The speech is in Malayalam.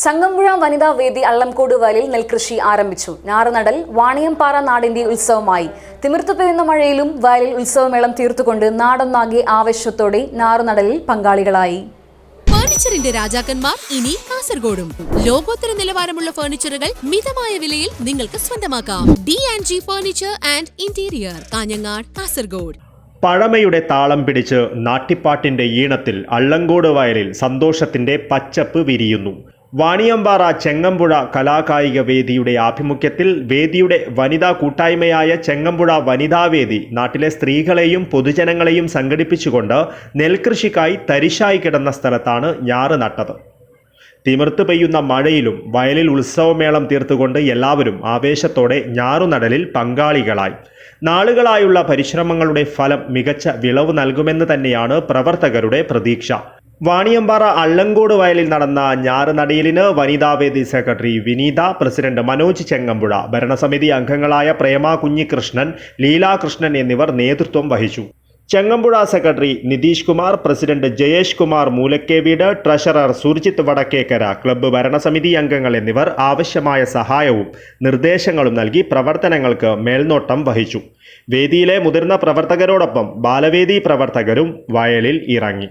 ചങ്ങമ്പുഴ വനിതാ വേദി അള്ളംകോട് വയലിൽ നെൽകൃഷി ആരംഭിച്ചു. ഞാറുനടൽ വാണിയംപാറ നാടിന്റെ ഉത്സവമായി. തിമിർത്തു പെയ്യുന്ന മഴയിലും വയലിൽ ഉത്സവമേളം തീർത്തുകൊണ്ട് നാടൊന്നാകെ ആവേശത്തോടെ ഞാറുനടലിൽ പങ്കാളികളായി. ഫർണിച്ചറിന്റെ രാജാക്കന്മാർ ഇനി കാസർഗോഡും. ലോകോത്തര നിലവാരമുള്ള ഫർണിച്ചറുകൾ മിതമായ വിലയിൽ നിങ്ങൾക്ക് സ്വന്തമാക്കാം. D and G furniture and interior Kanhangad Kasaragod. പഴമയുടെ താളം പിടിച്ച് നാട്ടിപ്പാട്ടിന്റെ ഈണത്തിൽ അള്ളങ്കോട് വയലിൽ സന്തോഷത്തിന്റെ പച്ചപ്പ് വിരിയുന്നു. വാണിയമ്പാറ ചെങ്ങമ്പുഴ കലാകായിക വേദിയുടെ ആഭിമുഖ്യത്തിൽ വേദിയുടെ വനിതാ കൂട്ടായ്മയായ ചെങ്ങമ്പുഴ വനിതാവേദി നാട്ടിലെ സ്ത്രീകളെയും പൊതുജനങ്ങളെയും സംഘടിപ്പിച്ചുകൊണ്ട് നെൽകൃഷിക്കായി തരിശായി കിടന്ന സ്ഥലത്താണ് ഞാറ് നട്ടത്. തിമിർത്ത് പെയ്യുന്ന മഴയിലും വയലിൽ ഉത്സവമേളം തീർത്തുകൊണ്ട് എല്ലാവരും ആവേശത്തോടെ ഞാറുനടലിൽ പങ്കാളികളായി. നാളുകളായുള്ള പരിശ്രമങ്ങളുടെ ഫലം മികച്ച വിളവ് നൽകുമെന്ന് തന്നെയാണ് പ്രവർത്തകരുടെ പ്രതീക്ഷ. വാണിയമ്പാറ അള്ളങ്കോട് വയലിൽ നടന്ന ഞാറുനടയിലിന് വനിതാവേദി സെക്രട്ടറി വിനീത പ്രസിഡന്റ് മനോജ് ചെങ്ങമ്പുഴ ഭരണസമിതി അംഗങ്ങളായ പ്രേമ കുഞ്ഞികൃഷ്ണൻ ലീലാകൃഷ്ണൻ എന്നിവർ നേതൃത്വം വഹിച്ചു. Changampuzha secretary Nitheesh Kumar president Jayesh Kumar Moolakkeveedu treasurer Surjith Vadakkekara club ഭരണസമിതി അംഗങ്ങൾ എന്നിവർ ആവശ്യമായ സഹായവും നിർദ്ദേശങ്ങളും നൽകി പ്രവർത്തനങ്ങൾക്ക് മേൽനോട്ടം വഹിച്ചു. വേദിയിലെ മുതിർന്ന പ്രവർത്തകരോടൊപ്പം ബാലവേദി പ്രവർത്തകരും വയലിൽ ഇറങ്ങി.